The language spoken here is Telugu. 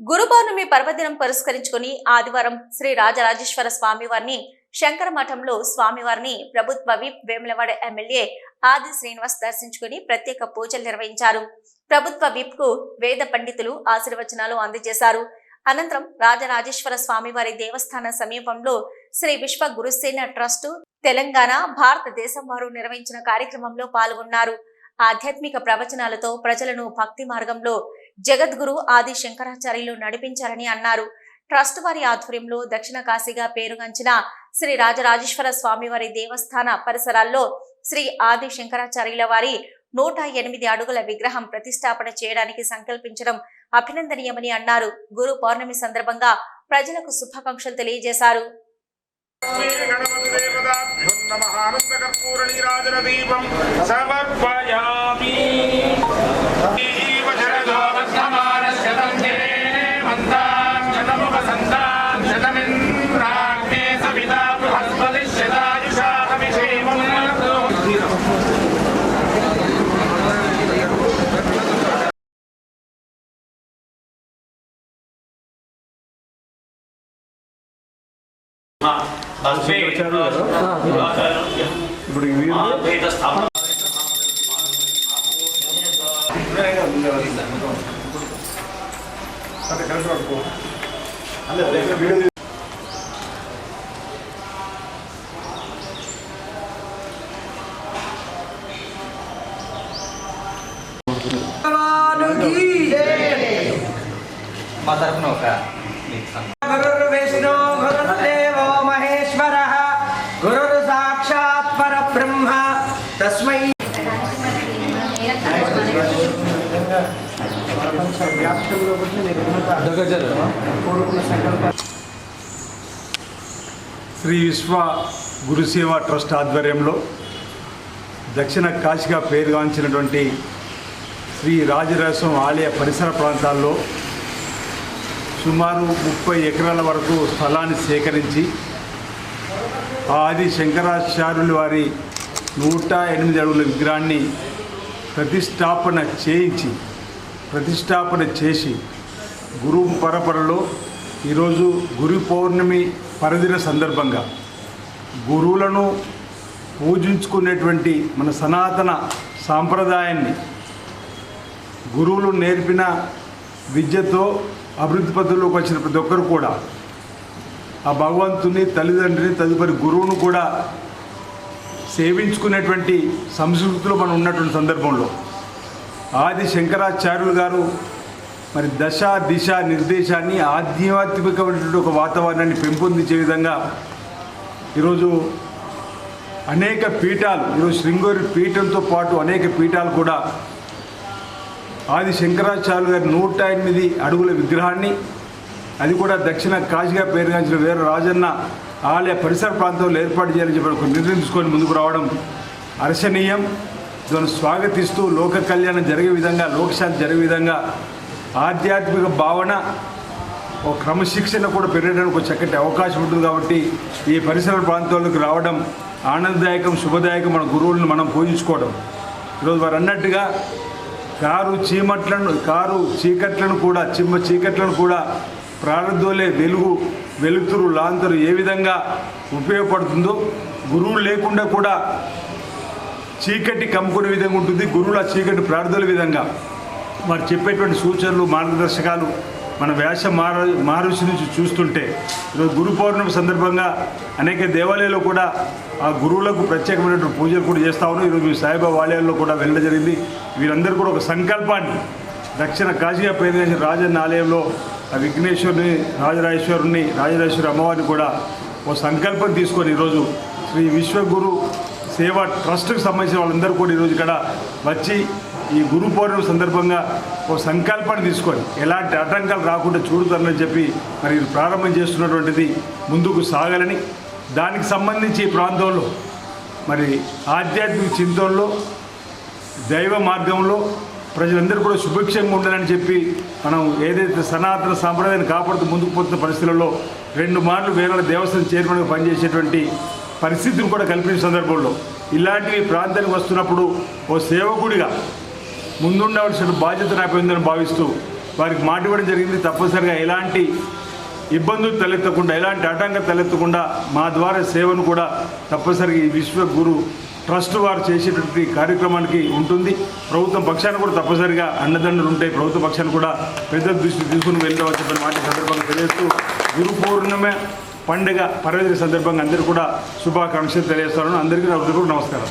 గురు పౌర్ణమి పర్వదినం పురస్కరించుకుని ఆదివారం శ్రీ రాజరాజేశ్వర స్వామివారిని శంకర మఠంలో స్వామివారిని ప్రభుత్వ విప్ వేములవాడ ఎమ్మెల్యే ఆది శ్రీనివాస్ దర్శించుకుని ప్రత్యేక పూజలు నిర్వహించారు. ప్రభుత్వ విప్కు వేద పండితులు ఆశీర్వచనాలు అందజేశారు. అనంతరం రాజరాజేశ్వర స్వామివారి దేవస్థాన సమీపంలో శ్రీ విశ్వ గురుసేన ట్రస్టు తెలంగాణ భారతదేశం వారు నిర్వహించిన కార్యక్రమంలో పాల్గొన్నారు. ఆధ్యాత్మిక ప్రవచనాలతో ప్రజలను భక్తి మార్గంలో జగద్గురు ఆది శంకరాచార్యులు నడిపించారని అన్నారు. ట్రస్ట్ వారి ఆధ్వర్యంలో దక్షిణ కాశీగా పేరుగాంచిన శ్రీ రాజరాజేశ్వర స్వామివారి దేవస్థాన పరిసరాల్లో శ్రీ ఆది శంకరాచార్యుల వారి నూట ఎనిమిది అడుగుల విగ్రహం ప్రతిష్టాపన చేయడానికి సంకల్పించడం అభినందనీయమని అన్నారు. గురు పౌర్ణమి సందర్భంగా ప్రజలకు శుభాకాంక్షలు తెలియజేశారు. సమర్పయామి. ఇప్పుడు ఇవి మా తరఫున ఒక శ్రీ విశ్వ గురుసేవ ట్రస్ట్ ఆధ్వర్యంలో దక్షిణ కాశీగా పేరుగాంచినటువంటి శ్రీ రాజరాజస్వామి ఆలయ పరిసర ప్రాంతాల్లో సుమారు ముప్పై ఎకరాల వరకు స్థలాన్ని సేకరించి ఆది శంకరాచార్యుల వారి నూట ఎనిమిది అడుగుల విగ్రహాన్ని ప్రతిష్టాపన చేయించి ప్రతిష్టాపన చేసి గురు పరపరలో ఈరోజు గురు పౌర్ణమి పరదిన సందర్భంగా గురువులను పూజించుకునేటువంటి మన సనాతన సాంప్రదాయాన్ని గురువులు నేర్పిన విద్యతో అభివృద్ధి పద్ధతిలోకి వచ్చిన ప్రతి ఒక్కరు కూడా ఆ భగవంతుని తల్లిదండ్రిని తదుపరి గురువును కూడా సేవించుకునేటువంటి సంస్కృతిలో మనం ఉన్నటువంటి సందర్భంలో ఆది శంకరాచార్యులు గారు మరి దశ దిశ నిర్దేశాన్ని ఆధ్యాత్మికమైనటువంటి ఒక వాతావరణాన్ని పెంపొందించే విధంగా ఈరోజు అనేక పీఠాలు ఈరోజు శృంగేరి పీఠంతో పాటు అనేక పీఠాలు కూడా ఆది శంకరాచార్యులు గారి నూట ఎనిమిది అడుగుల విగ్రహాన్ని అది కూడా దక్షిణ కాశీగా పేరుగాంచిన వీర రాజన్న ఆలయ పరిసర ప్రాంతంలో ఏర్పాటు చేయాలని చెప్పి ఒక నిర్ణయం తీసుకొని ముందుకు రావడం అర్శనీయం. దాన్ని స్వాగతిస్తూ లోక కళ్యాణం జరిగే విధంగా లోకశాంతి జరిగే విధంగా ఆధ్యాత్మిక భావన ఒక క్రమశిక్షణ కూడా పెరగడానికి ఒక చక్కటి అవకాశం ఉంటుంది కాబట్టి ఈ పరిసర ప్రాంతాలకు రావడం ఆనందదాయకం శుభదాయకం మన గురువులను మనం పూజించుకోవడం. ఈరోజు వారు అన్నట్టుగా కారు చీమట్లను కారు చీకట్లను కూడా చిమ్మ చీకట్లను కూడా ప్రారంధోలే వెలుగు వెలుతురు లాంతరు ఏ విధంగా ఉపయోగపడుతుందో గురువులు లేకుండా కూడా చీకటి కమ్ముకునే విధంగా ఉంటుంది గురువుల చీకటి ప్రార్థుల విధంగా. వారు చెప్పేటువంటి సూచనలు మార్గదర్శకాలు మన వ్యాస మార మహర్షి నుంచి చూస్తుంటే ఈరోజు గురు పౌర్ణమి సందర్భంగా అనేక దేవాలయాల్లో కూడా ఆ గురువులకు ప్రత్యేకమైనటువంటి పూజలు కూడా చేస్తా ఉన్నాం. ఈరోజు మీ సాయిబాబా ఆలయాల్లో కూడా వెళ్ళడం జరిగింది. వీరందరూ కూడా ఒక సంకల్పాన్ని దక్షిణ కాశీగా పేరు రాజన్న ఆలయంలో ఆ విఘ్నేశ్వరుని రాజరాజేశ్వరుని రాజరాజేశ్వరి అమ్మవారిని కూడా ఒక సంకల్పం తీసుకొని ఈరోజు శ్రీ విశ్వగురు సేవా ట్రస్ట్కి సంబంధించిన వాళ్ళందరూ కూడా ఈరోజు ఇక్కడ వచ్చి ఈ గురు పౌర్ణమి సందర్భంగా ఒక సంకల్పాన్ని తీసుకొని ఎలాంటి ఆటంకాలు రాకుండా చూడుతారని చెప్పి మరి ప్రారంభం చేస్తున్నటువంటిది ముందుకు సాగాలని దానికి సంబంధించి ఈ ప్రాంతంలో మరి ఆధ్యాత్మిక చింతనలో దైవ మార్గంలో ప్రజలందరూ కూడా సుభిక్షంగా ఉండాలని చెప్పి మనం ఏదైతే సనాతన సాంప్రదాయాన్ని కాపాడుతూ ముందుకు పోతున్న పరిస్థితులలో రెండు మార్లు వేరే దేవస్థానం చైర్మన్గా పనిచేసేటువంటి పరిస్థితిని కూడా కల్పించిన సందర్భంలో ఇలాంటివి ప్రాంతానికి వస్తున్నప్పుడు ఓ సేవకుడిగా ముందుండవలసిన బాధ్యత నాపై భావిస్తూ వారికి మాట ఇవ్వడం జరిగింది. తప్పనిసరిగా ఎలాంటి ఇబ్బందులు తలెత్తకుండా ఎలాంటి ఆటంకం తలెత్తకుండా మా ద్వారా సేవను కూడా తప్పనిసరిగా ఈ విశ్వ గురు ట్రస్ట్ వారు చేసేటువంటి కార్యక్రమానికి ఉంటుంది. ప్రభుత్వం పక్షాన్ని కూడా తప్పనిసరిగా అన్నదండలు ఉంటాయి. ప్రభుత్వ పక్షాన్ని కూడా పెద్ద దృష్టి తీసుకుని వెళ్ళవచ్చు మాట సందర్భంగా తెలియజేస్తూ గురు పౌర్ణమి పండుగ పర్వదిన సందర్భంగా అందరూ కూడా శుభాకాంక్షలు తెలియజేస్తాను. అందరికీ నా నమస్కారం.